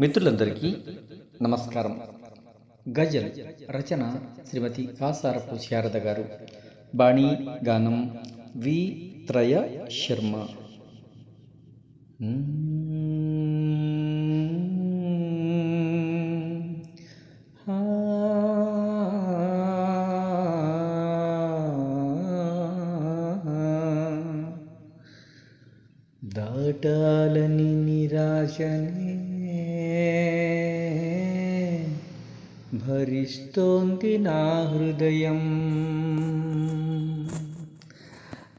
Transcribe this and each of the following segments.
మిత్రులందరికీ నమస్కారం. గజల్ రచన శ్రీమతి కాసారపు శారద గారు. బాణీ గానం వి త్రయ శర్మ. దాటాలని నిరాశని భరిస్తోంది నా హృదయం.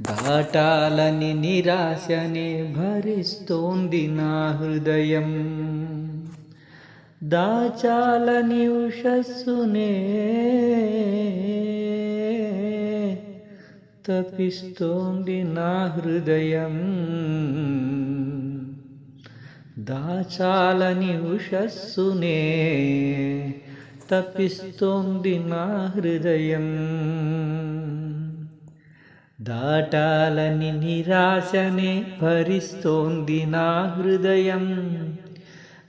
దాటాలని నిరాశనే భరిస్తోంది నా హృదయం. దాచాలని ఉషస్సునే తపిస్తోంది నా హృదయం. దాచాలని ఉషస్సునే తప్పిస్తోంది నా హృదయం. దాటాలని నిరాశనే భరిస్తోంది నా హృదయం.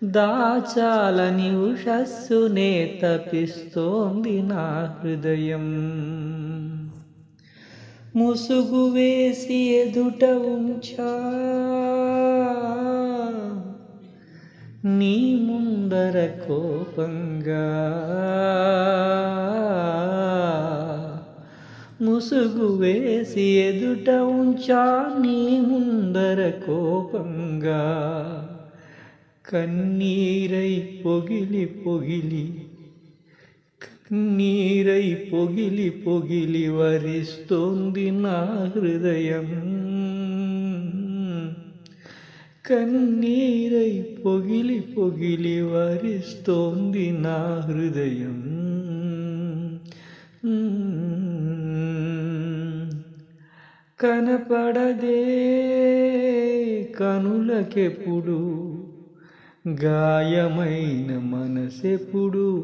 దాచాలని ఉషస్సునే తప్పిస్తోంది నా హృదయం. ముసుగు వేసి ఎదుట ఉంచా. నీ ముందర కోపంగా ముసుగు వేసి ఎదుట ఉంచా నీ ముందర కోపంగా. కన్నీరై పొగిలి పొగిలి కన్నీరై పొగిలి పొగిలి వరిస్తోంది నా హృదయం. కన్నీరై పొగిలి పొగిలి వరిస్తోంది నా హృదయం. కనపడదే కనులకెప్పుడు గాయమైన మనసెప్పుడు.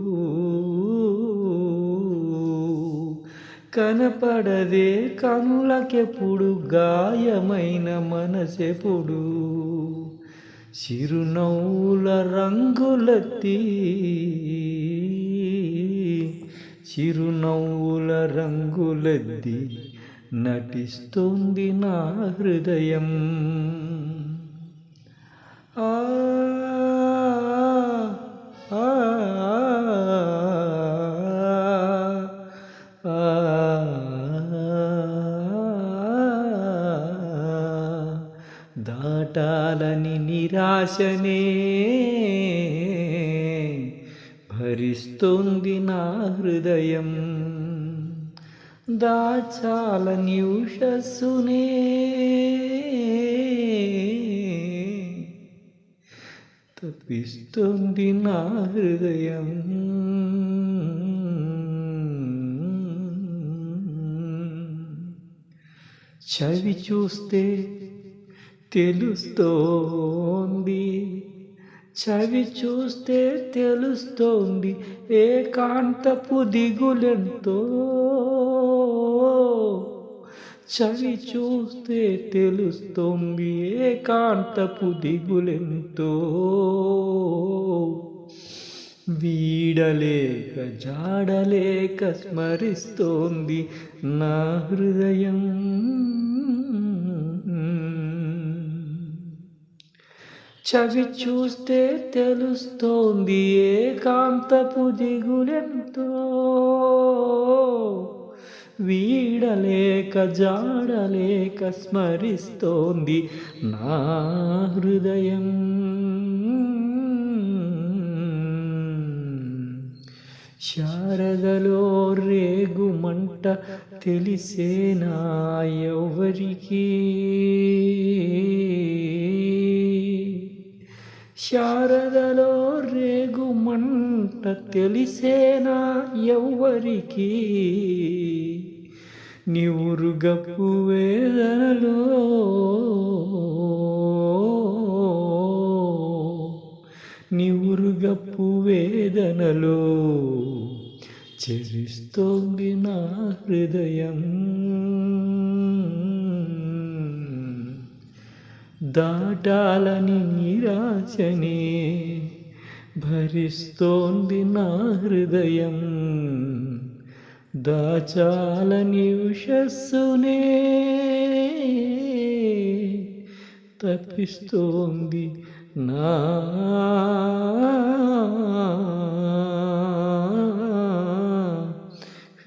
కనపడదే కనులకెప్పుడు గాయమైన మనసెప్పుడు. చిరునవ్వుల రంగులతి. చిరునవ్వుల రంగులద్ది నటిస్తుంది నా హృదయం. ఆ ఆ. దాటాలని నిరాశనే భరిస్తోంది నా హృదయం. దాచాలని ఉషస్సునే తప్పిస్తుంది నా హృదయం. చవి చూస్తే తెలుస్తోంది. చవి చూస్తే తెలుస్తోంది. ఏకాంతపు దిగులెంతో చవి చూస్తే తెలుస్తోంది. ఏకాంతపు దిగులెంతో వీడలేక జాడలేక స్మరిస్తోంది నా హృదయం. చవి చూస్తే తెలుస్తోంది ఏకాంతపు దిగులెంతో. వీడలేక జాడలేక స్మరిస్తోంది నా హృదయం. శారదలో రేగుమంట తెలిసేనా ఎవరికి? శారదలో రేగుమంట తెలిసేనా ఎవ్వరికి? నివురుగప్పు వేదనలో నివురుగప్పు వేదనలో చెరిస్తోంది నా హృదయం. దాటాలని నిరాశనే భరిస్తోంది నా హృదయం. దాచాలని ఉషస్సునే తప్పిస్తోంది నా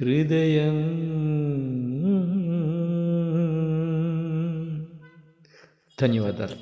హృదయం. ధన్యవాదాలు